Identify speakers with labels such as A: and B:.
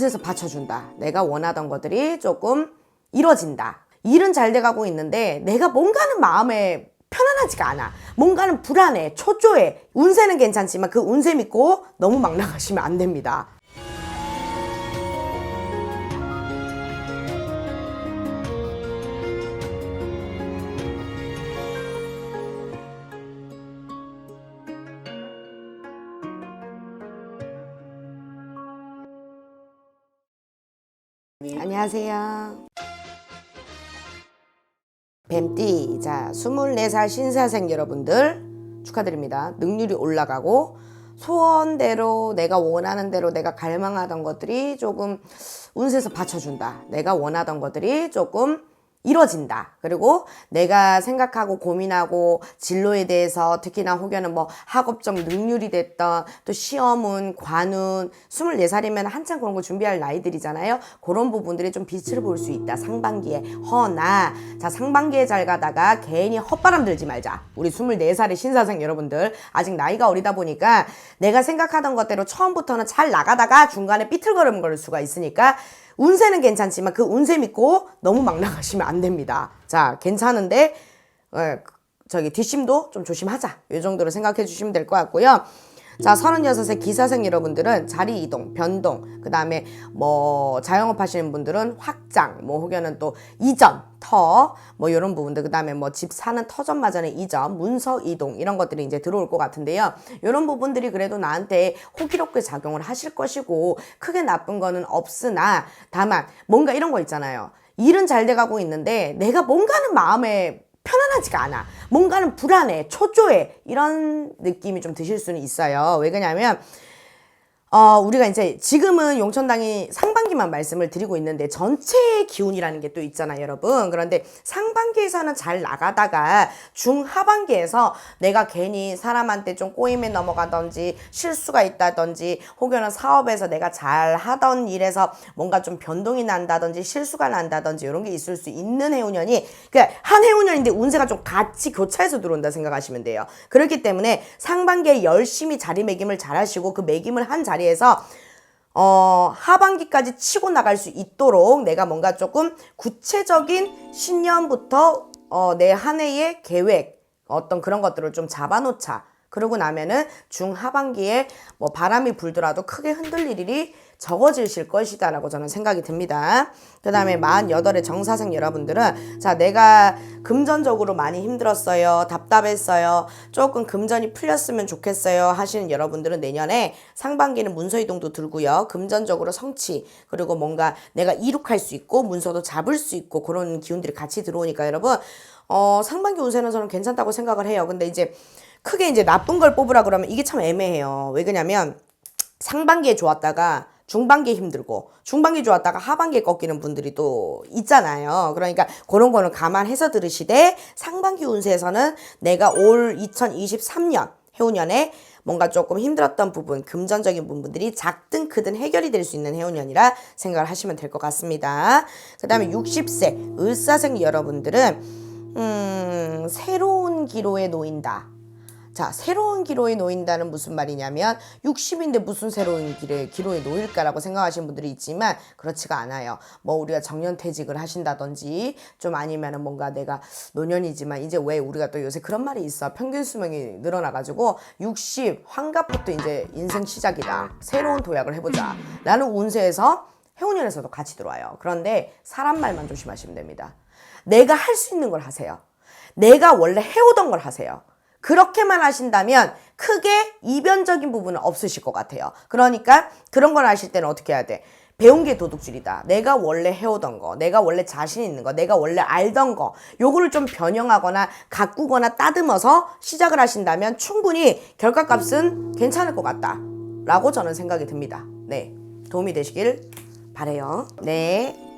A: 운세에서 받쳐준다. 내가 원하던 것들이 조금 이뤄진다. 일은 잘 돼가고 있는데 내가 뭔가는 마음에 편안하지가 않아. 뭔가는 불안해, 초조해. 운세는 괜찮지만 그 운세 믿고 너무 막 나가시면 안 됩니다. 안녕하세요. 뱀띠. 자, 24살 신사생 여러분들 축하드립니다. 능률이 올라가고 소원대로 내가 원하는 대로 내가 갈망하던 것들이 조금 운세에서 받쳐준다. 내가 원하던 것들이 조금 이뤄진다. 그리고 내가 생각하고 고민하고 진로에 대해서 특히나 혹여는 뭐 학업적 능률이 됐던 또 시험은 관운 24살이면 한창 그런 거 준비할 나이들이잖아요. 그런 부분들이 좀 빛을 볼 수 있다. 상반기에. 허나 자 상반기에 잘 가다가 괜히 헛바람 들지 말자. 우리 24살의 신사생 여러분들 아직 나이가 어리다 보니까 내가 생각하던 것대로 처음부터는 잘 나가다가 중간에 삐틀거리는 걸 수가 있으니까 운세는 괜찮지만 그 운세 믿고 너무 막 나가시면 안 됩니다. 자, 괜찮은데 예, 저기 뒷심도 좀 조심하자. 이 정도로 생각해 주시면 될 것 같고요. 자, 36세 기사생 여러분들은 자리 이동, 변동, 그 다음에 뭐 자영업 하시는 분들은 확장, 뭐 혹여는 또 이전, 터, 뭐 이런 부분들, 그 다음에 뭐 집 사는 터전 마전의 이전, 문서 이동, 이런 것들이 이제 들어올 것 같은데요. 이런 부분들이 그래도 나한테 호기롭게 작용을 하실 것이고, 크게 나쁜 거는 없으나, 다만, 뭔가 이런 거 있잖아요. 일은 잘 돼가고 있는데, 내가 뭔가는 마음에 편안하지가 않아. 뭔가는 불안해, 초조해. 이런 느낌이 좀 드실 수는 있어요. 왜 그러냐면, 어, 우리가 이제 지금은 용천당이 상반기만 말씀을 드리고 있는데 전체의 기운이라는 게 또 있잖아요, 여러분. 그런데 상반기에서는 잘 나가다가 중하반기에서 내가 괜히 사람한테 좀 꼬임에 넘어가든지 실수가 있다든지 혹여는 사업에서 내가 잘 하던 일에서 뭔가 좀 변동이 난다든지 실수가 난다든지 이런 게 있을 수 있는 해운년이 그러니까 한 해운년인데 운세가 좀 같이 교차해서 들어온다 생각하시면 돼요. 그렇기 때문에 상반기에 열심히 자리매김을 잘 하시고 그 매김을 한 자리 에서 어, 하반기까지 치고 나갈 수 있도록 내가 뭔가 조금 구체적인 신년부터 어, 내 한 해의 계획, 어떤 그런 것들을 좀 잡아놓자. 그러고 나면은 중하반기에 뭐 바람이 불더라도 크게 흔들릴 일이 적어지실 것이다라고 저는 생각이 듭니다. 그 다음에 48의 정사생 여러분들은 자, 내가 금전적으로 많이 힘들었어요. 답답했어요. 조금 금전이 풀렸으면 좋겠어요. 하시는 여러분들은 내년에 상반기는 문서 이동도 들고요. 금전적으로 성취, 그리고 뭔가 내가 이룩할 수 있고 문서도 잡을 수 있고 그런 기운들이 같이 들어오니까 여러분, 어, 상반기 운세는 저는 괜찮다고 생각을 해요. 근데 이제 크게 이제 나쁜 걸 뽑으라 그러면 이게 참 애매해요. 왜 그러냐면 상반기에 좋았다가 중반기에 힘들고 중반기 좋았다가 하반기에 꺾이는 분들이 또 있잖아요. 그러니까 그런 거는 감안해서 들으시되 상반기 운세에서는 내가 올 2023년 해운년에 뭔가 조금 힘들었던 부분, 금전적인 부분들이 작든 크든 해결이 될 수 있는 해운년이라 생각을 하시면 될 것 같습니다. 그 다음에 60세 을사생 여러분들은 음, 새로운 기로에 놓인다. 자, 새로운 기로에 놓인다는 무슨 말이냐면 60인데 무슨 새로운 길에 기로에 놓일까라고 생각하시는 분들이 있지만 그렇지가 않아요. 뭐 우리가 정년 퇴직을 하신다든지 좀 아니면은 뭔가 내가 노년이지만 이제 왜 우리가 또 요새 그런 말이 있어. 평균 수명이 늘어나 가지고 60 환갑부터 이제 인생 시작이다. 새로운 도약을 해 보자. 라는 운세에서 해운년에서도 같이 들어와요. 그런데 사람 말만 조심하시면 됩니다. 내가 할 수 있는 걸 하세요. 내가 원래 해오던 걸 하세요. 그렇게만 하신다면 크게 이변적인 부분은 없으실 것 같아요. 그러니까 그런 걸 하실 때는 어떻게 해야 돼? 배운 게 도둑질이다. 내가 원래 해오던 거, 내가 원래 자신 있는 거, 내가 원래 알던 거, 요거를 좀 변형하거나 가꾸거나 따듬어서 시작을 하신다면 충분히 결과값은 괜찮을 것 같다. 라고 저는 생각이 듭니다. 네. 도움이 되시길 바래요. 네.